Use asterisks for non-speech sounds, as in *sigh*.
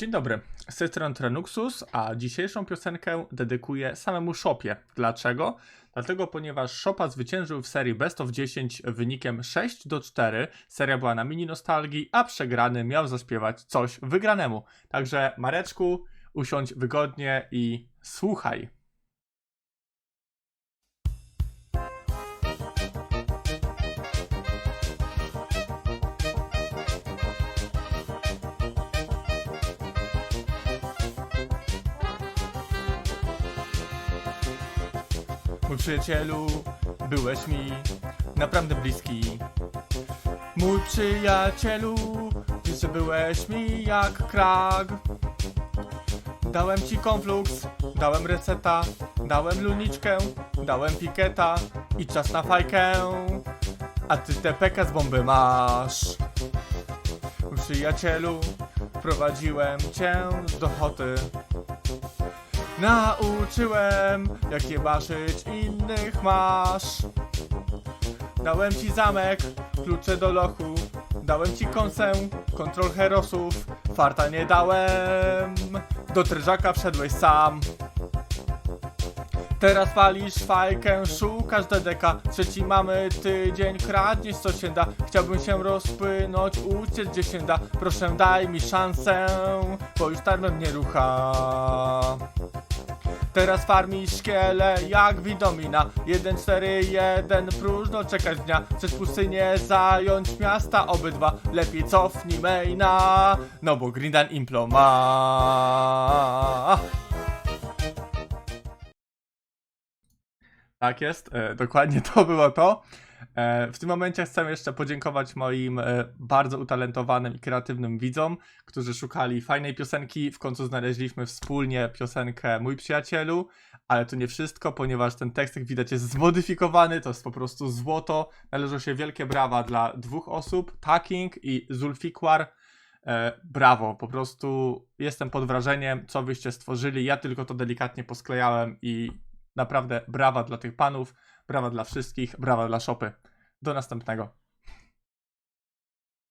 Dzień dobry, z tej strony Trenuxus, a dzisiejszą piosenkę dedykuję samemu Shopie. Dlaczego? Dlatego, ponieważ Shopa zwyciężył w serii Best of 10 wynikiem 6 do 4. Seria była na mini nostalgii, a przegrany miał zaśpiewać coś wygranemu. Także Mareczku, usiądź wygodnie i słuchaj. Mój przyjacielu, byłeś mi naprawdę bliski. Mój przyjacielu, że byłeś mi jak krag. Dałem ci konflux, dałem receta, dałem luniczkę, dałem piketa i czas na fajkę. A ty te peka z bomby masz. Mój przyjacielu, prowadziłem cię do choty. Nauczyłem, jak jebaszyć innych masz. Dałem ci zamek, klucze do lochu. Dałem ci kąsę, kontrol herosów. Farta nie dałem, do tryżaka wszedłeś sam. Teraz walisz fajkę, szukasz DDK Trzeci mamy tydzień, kradniesz co się da. Chciałbym się rozpłynąć, uciec gdzie się da. Proszę daj mi szansę, bo już tarmem nie rucha. Teraz farmisz szkiele jak widomina. 1-4-1 próżno czekać dnia. Przez pustynię zająć miasta obydwa. Lepiej cofnij maina No bo Grindan Implo ma Tak jest, e, dokładnie *laughs* to było to. E, w tym momencie chcę jeszcze podziękować moim e, bardzo utalentowanym i kreatywnym widzom, którzy szukali fajnej piosenki. W końcu znaleźliśmy wspólnie piosenkę Mój Przyjacielu, ale to nie wszystko, ponieważ ten tekst, jak widać, jest zmodyfikowany, to jest po prostu złoto. Należą się wielkie brawa dla dwóch osób, Taking i Zulfikwar. Brawo, po prostu jestem pod wrażeniem, co wyście stworzyli. Ja tylko to delikatnie posklejałem i naprawdę brawa dla tych panów, brawa dla wszystkich, brawa dla szopy. Do następnego.